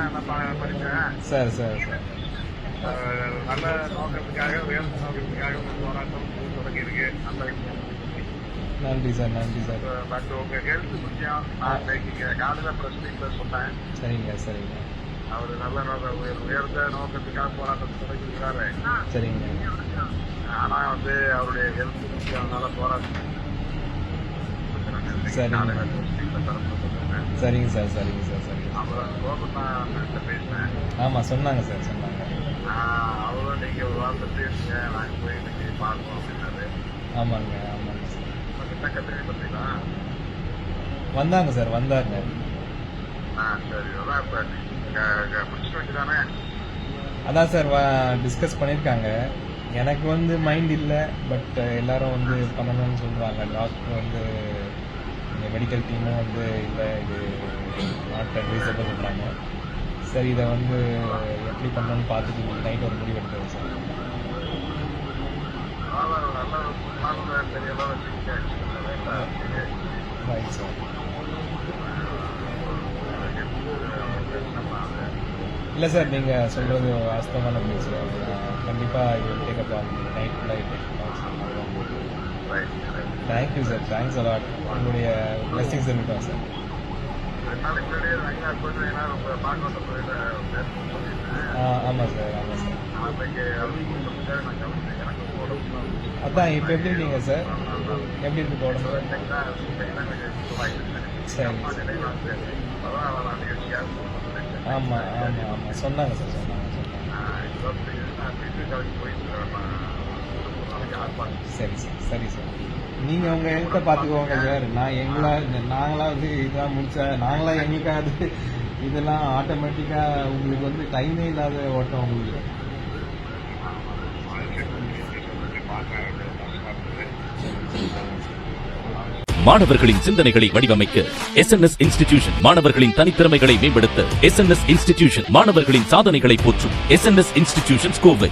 நான் ப- படிச்சேன். Sir sir sir. நல்ல நோக்கத்துக்காக உயர்ந்த நோக்கத்துக்காக ஒரு போராட்டம் தொடங்கி இருக்கு அந்த நன்றி சார் நன்றி சார். பட் உங்க ஹெல்த் முக்கியம் நான் இன்னைக்கு காலையில பிரஸ் மீட்ல சொன்னேன். சரிங்க சரிங்க. அவர் நல்ல நோக்க உயர் உயர்ந்த நோக்கத்துக்காக போராட்டம் தொடங்கியிருக்கிறாரு சரிங்க. ஆனா வந்து அவருடைய ஹெல்த் முக்கியம் அதனால போராட்டம். சரிங்க. சரிங்க சார் சரிங்க சார் சரிங்க அப்புறம் நான் பேசினேன். ஆமாம் சொன்னாங்க சார் சொன்னாங்க. அவரும் நீங்க ஒரு வாரத்தை பேசுங்க நாங்க போய் இன்னைக்கு அப்படின்னாரு. ஆமாங்க ஆமாங்க சார். கிட்ட பார்த்தீங்களா வந்தாங்க சார் வந்தாங்க. ஆ சரி அதான் இப்ப முடிச்சுட்டு வேண்டியதானே அதான் சார் டிஸ்கஸ் பண்ணியிருக்காங்க. எனக்கு வந்து மைண்ட் இல்லை பட் எல்லாரும் வந்து பண்ணணும்னு சொல்கிறாங்க டாக்டர் வந்து மெடிக்கல் டீமும் வந்து இல்லை இது நாட் அட்வைசபிள் சொல்கிறாங்க சரி இதை வந்து எப்படி பண்ணணும்னு பார்த்துட்டு நைட் ஒரு முடிவு எடுக்கிறோம் சார். ரைட் சார் இல்லை சார் நீங்கள் சொல்கிறது வாஸ்தவமான பேச்சு கண்டிப்பாக டேக்கப் ஆகும் நைட் ஃபுல்லாக thank you sir thanks a lot உங்களுடைய பிளஸிங்ஸ் இருக்கட்டும் சார் ஆமாம் சார் ஆமாம் சார் அதான் இப்போ எப்படி இருக்கீங்க சார் எப்படி இருக்கு சுகமாயிடுச்சு. சரி ஆமாம் ஆமாம் ஆமாம் சொன்னாங்க சார் சொன்னாங்க சொன்னாங்க. சரி சார் சரி. சார் நீங்கள் உங்கள் ஹெல்த்தை பார்த்துக்கோங்க சார் நான் எங்களா நாங்களாம் வந்து இதெல்லாம் முடிச்சா நாங்களாம் எங்களுக்காவது இதெல்லாம் ஆட்டோமேட்டிக்காக உங்களுக்கு வந்து டைமே இல்லாத ஓட்டம் உங்களுக்கு மாணவர்களின் சிந்தனைகளை வடிவமைக்க எஸ் என் எஸ் இன்ஸ்டிடியூஷன் மாணவர்களின் தனித்திறமைகளை மேம்படுத்த எஸ் என் எஸ் இன்ஸ்டிடியூஷன் மாணவர்களின் சாதனைகளை போற்றும் S N S institution Kovai